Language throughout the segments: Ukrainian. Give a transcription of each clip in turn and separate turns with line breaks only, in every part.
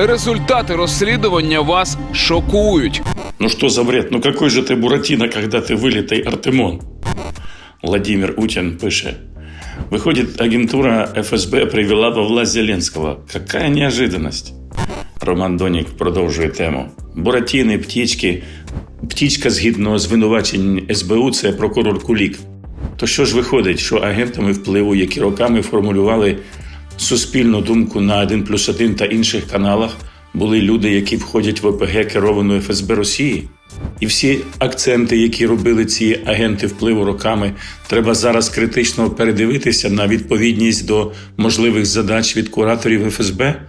Результати розслідування вас шокують.
Ну что за бред? Ну какой же ты Буратино, когда ты вылитый Артемон? Владимир Утин пише. Выходит, агентура ФСБ привела во власть Зеленского. Какая неожиданность. Роман Донік продовжує тему. Буратіни, птічки. Птічка згідно звинувачень СБУ це прокурор Кулік. То що ж виходить, що агентами впливу, які роками формулювали суспільну думку на 1 плюс 1 та інших каналах, були люди, які входять в ОПГ керовану ФСБ Росії? І всі акценти, які робили ці агенти впливу роками, треба зараз критично передивитися на відповідність до можливих задач від кураторів ФСБ?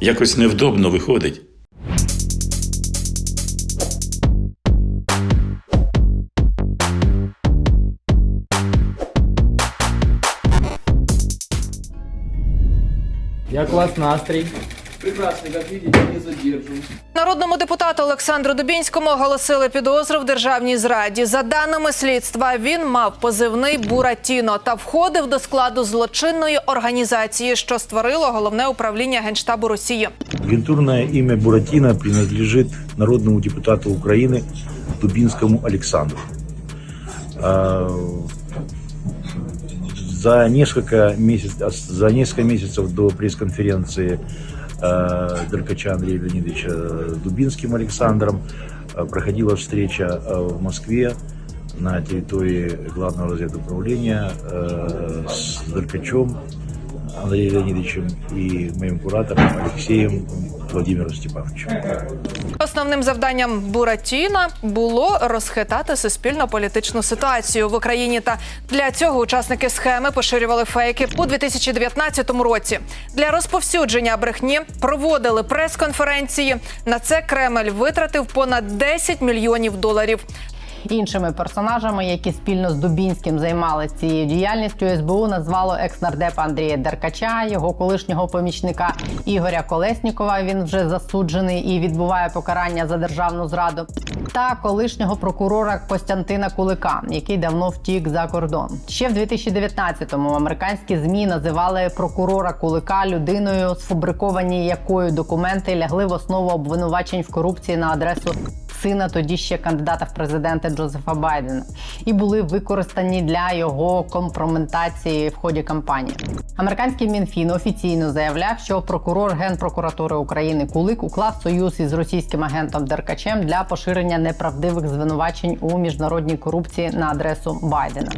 Якось невдобно виходить.
Як у вас настрій?
Прекрасно, как видите, не задерживаюсь.
Народному депутату Олександру Дубінському оголосили підозру в державній зраді. За даними слідства, він мав позивний Буратіно та входив до складу злочинної організації, що створило головне управління генштабу Росії.
Агентурное имя Буратино принадлежит народному депутату Украины Дубинскому Александру. За несколько месяцев, за несколько месяцев до пресс-конференции э, Деркача Андрея Леонидовича Дубинским Александром э, проходила встреча э, в Москве на территории главного разведуправления э, с Деркачем Андреем Леонидовичем и моим куратором Алексеем Владимиром Степановичем.
Основним завданням Буратіна було розхитати суспільно-політичну ситуацію в Україні. Та для цього учасники схеми поширювали фейки у 2019 році. Для розповсюдження брехні проводили прес-конференції. На це Кремль витратив понад 10 мільйонів доларів.
Іншими персонажами, які спільно з Дубінським займалися цією діяльністю, СБУ назвало екс-нардепа Андрія Деркача, його колишнього помічника Ігоря Колеснікова. Він вже засуджений і відбуває покарання за державну зраду, та колишнього прокурора Костянтина Кулика, який давно втік за кордон. Ще в 2019-му американські змі називали прокурора Кулика людиною, сфабриковані якою документи лягли в основу обвинувачень в корупції на адресу сина тоді ще кандидата в президенти Джозефа Байдена, і були використані для його компрометації в ході кампанії. Американський мінфін офіційно заявляв, що прокурор генпрокуратури України Кулик уклав союз із російським агентом Деркачем для поширення неправдивих звинувачень у міжнародній корупції на адресу Байдена.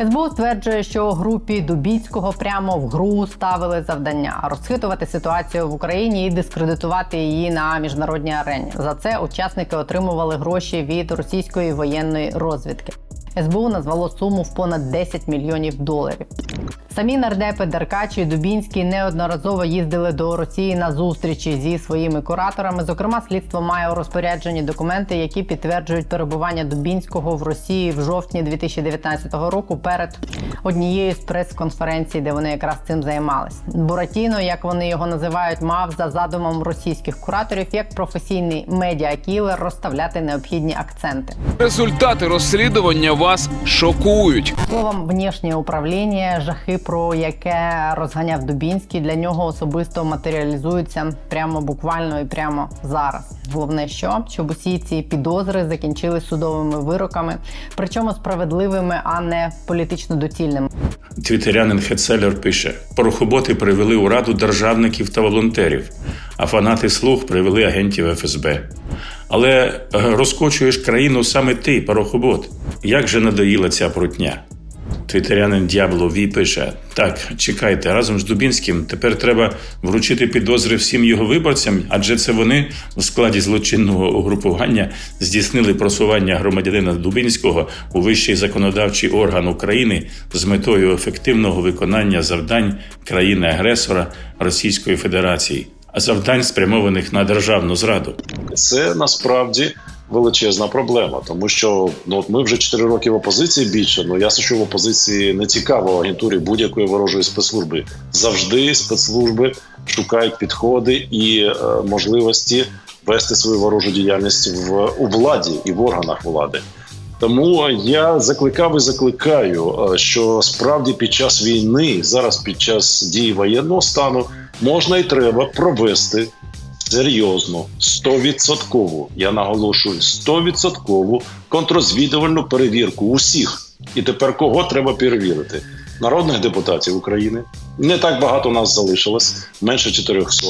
СБУ стверджує, що групі Дубіцького прямо в гру ставили завдання розхитувати ситуацію в Україні і дискредитувати її на міжнародній арені. За це учасники отримували гроші від російської воєнної розвідки. СБУ назвало суму в понад 10 мільйонів доларів. Самі нардепи Деркач і Дубінський неодноразово їздили до Росії на зустрічі зі своїми кураторами. Зокрема, слідство має у розпорядженні документи, які підтверджують перебування Дубінського в Росії в жовтні 2019 року перед однією з прес-конференцій, де вони якраз цим займались. Буратіно, як вони його називають, мав за задумом російських кураторів як професійний медіакілер розставляти необхідні акценти.
Результати розслідування вас шокують.
Словом, внішнє управління, жахи, про яке розганяв Дубінський, для нього особисто матеріалізуються прямо буквально і прямо зараз. Головне, що щоб усі ці підозри закінчили судовими вироками, причому справедливими, а не політично доцільними.
Твітерянин Хетцелер пише: порохоботи привели у раду державників та волонтерів, а фанати слуг привели агентів ФСБ. Але е, розкочуєш країну саме ти, порохобот. Як же надоїла ця прутня? Твітерянин Дябло Ві пише: так, чекайте, разом з Дубінським тепер треба вручити підозри всім його виборцям, адже це вони у складі злочинного угрупування здійснили просування громадянина Дубінського у вищий законодавчий орган України з метою ефективного виконання завдань країни-агресора Російської Федерації, а завдань спрямованих на державну зраду.
це насправді величезна проблема, тому що ну от ми вже 4 роки в опозиції більше. Ну ясно, що в опозиції не цікаво агентурі будь-якої ворожої спецслужби. Завжди спецслужби шукають підходи і е, можливості вести свою ворожу діяльність в у владі і в органах влади. Тому я закликав і закликаю, е, що справді під час війни, зараз під час дії воєнного стану, можна і треба провести серйозну, стовідсоткову, я наголошую, стовідсоткову контрозвідувальну перевірку усіх. І тепер кого треба перевірити? Народних депутатів України. Не так багато нас залишилось, менше 400.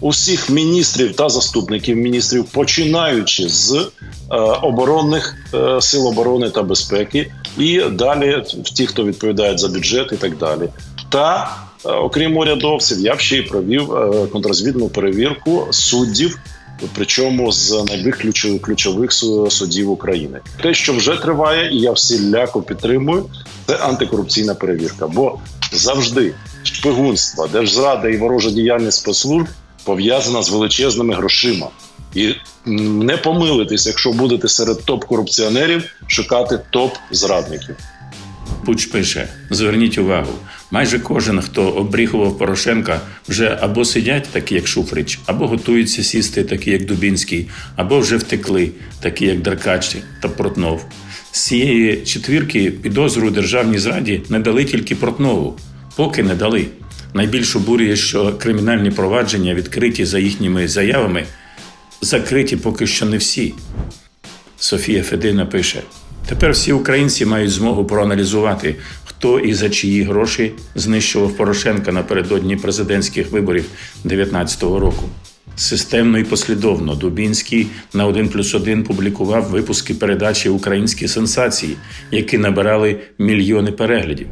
Усіх міністрів та заступників міністрів, починаючи з е, оборонних е, сил оборони та безпеки, і далі ті, хто відповідає за бюджет, і так далі. Та окрім урядовців, я ще й провів е, перевірку суддів. Причому з найбільш ключових ключових су- суддів України, те, що вже триває, і я всіляко підтримую, це антикорупційна перевірка. Бо завжди шпигунство, держзрада і ворожа діяльність спецслужб пов'язана з величезними грошима. І не помилитись, якщо будете серед топ-корупціонерів шукати топ-зрадників.
Пуч пише: зверніть увагу, майже кожен, хто обріхував Порошенка, вже або сидять, такі як Шуфрич, або готуються сісти, такі як Дубінський, або вже втекли, такі як Деркач та Портнов. З цієї четвірки підозру державній зраді не дали тільки Портнову, поки не дали. Найбільш обурює, що кримінальні провадження, відкриті за їхніми заявами, закриті поки що не всі. Софія Федина пише: тепер всі українці мають змогу проаналізувати, хто і за чиї гроші знищував Порошенка напередодні президентських виборів 2019 року. Системно і послідовно Дубінський на 1 плюс 1 публікував випуски передачі Українські сенсації, які набирали мільйони переглядів.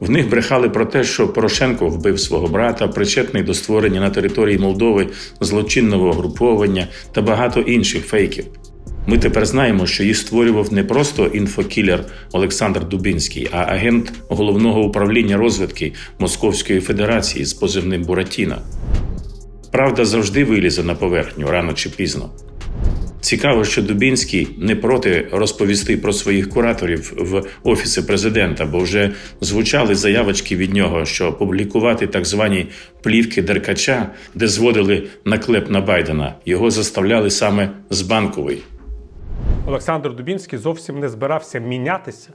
В них брехали про те, що Порошенко вбив свого брата, причетний до створення на території Молдови злочинного угруповання та багато інших фейків. Ми тепер знаємо, що їх створював не просто інфокілер Олександр Дубінський, а агент головного управління розвідки Московської Федерації з позивним Буратіна. Правда завжди вилізе на поверхню рано чи пізно. Цікаво, що Дубінський не проти розповісти про своїх кураторів в офісі президента, бо вже звучали заявочки від нього, що публікувати так звані плівки Деркача, де зводили наклеп на Байдена, його заставляли саме з банкової.
Олександр Дубінський зовсім не збирався мінятися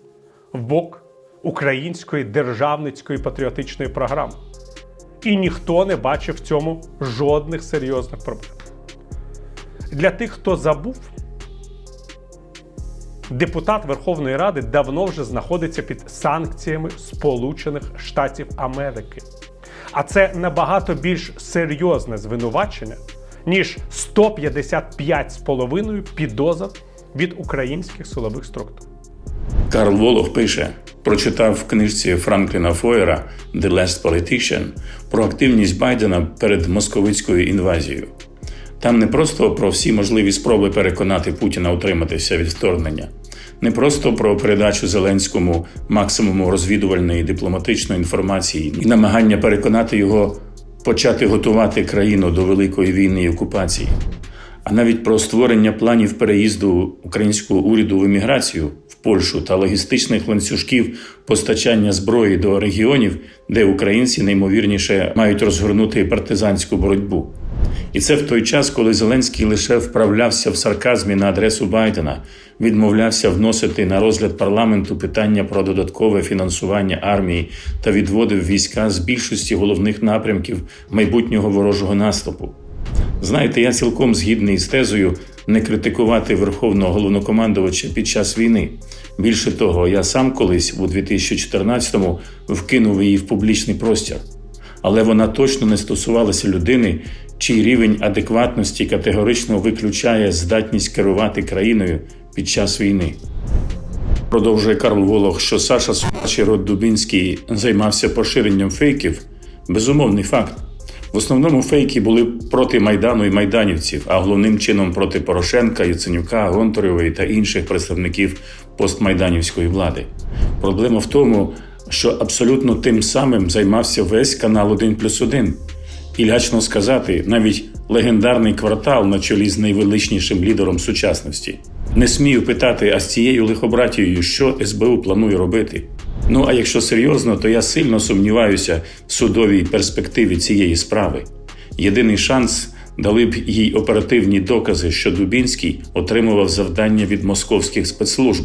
в бок української державницької патріотичної програми. І ніхто не бачив в цьому жодних серйозних проблем. Для тих, хто забув, депутат Верховної Ради давно вже знаходиться під санкціями Сполучених Штатів Америки. А це набагато більш серйозне звинувачення, ніж 155,5 підозр від українських силових структур.
Карл Волох пише: прочитав в книжці Франкліна Фоєра «The Last Politician» про активність Байдена перед московицькою інвазією. Там не просто про всі можливі спроби переконати Путіна утриматися від вторгнення, не просто про передачу Зеленському максимуму розвідувальної дипломатичної інформації і намагання переконати його почати готувати країну до великої війни і окупації, а навіть про створення планів переїзду українського уряду в еміграцію в Польщу та логістичних ланцюжків постачання зброї до регіонів, де українці неймовірніше мають розгорнути партизанську боротьбу. І це в той час, коли Зеленський лише вправлявся в сарказмі на адресу Байдена, відмовлявся вносити на розгляд парламенту питання про додаткове фінансування армії та відводив війська з більшості головних напрямків майбутнього ворожого наступу. Знаєте, я цілком згідний з тезою не критикувати верховного головнокомандувача під час війни. Більше того, я сам колись у 2014-му вкинув її в публічний простір. Але вона точно не стосувалася людини, чий рівень адекватності категорично виключає здатність керувати країною під час війни. Продовжує Карл Волох, що Саша Сучий род Дубінський займався поширенням фейків. Безумовний факт. В основному фейки були проти Майдану і майданівців, а головним чином проти Порошенка, Яценюка, Гонтаревої та інших представників постмайданівської влади. Проблема в тому, що абсолютно тим самим займався весь канал 1 плюс 1. І лячно сказати, навіть легендарний квартал на чолі з найвеличнішим лідером сучасності. Не смію питати, а з цією лихобратією, що СБУ планує робити. Ну а якщо серйозно, то я сильно сумніваюся в судовій перспективі цієї справи. Єдиний шанс дали б їй оперативні докази, що Дубінський отримував завдання від московських спецслужб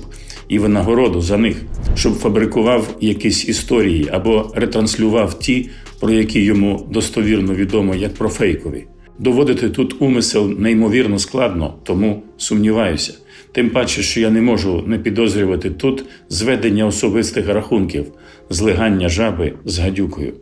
і винагороду за них, щоб фабрикував якісь історії або ретранслював ті, про які йому достовірно відомо як про фейкові. Доводити тут умисел неймовірно складно, тому сумніваюся. Тим паче, що я не можу не підозрювати тут зведення особистих рахунків, злигання жаби з гадюкою.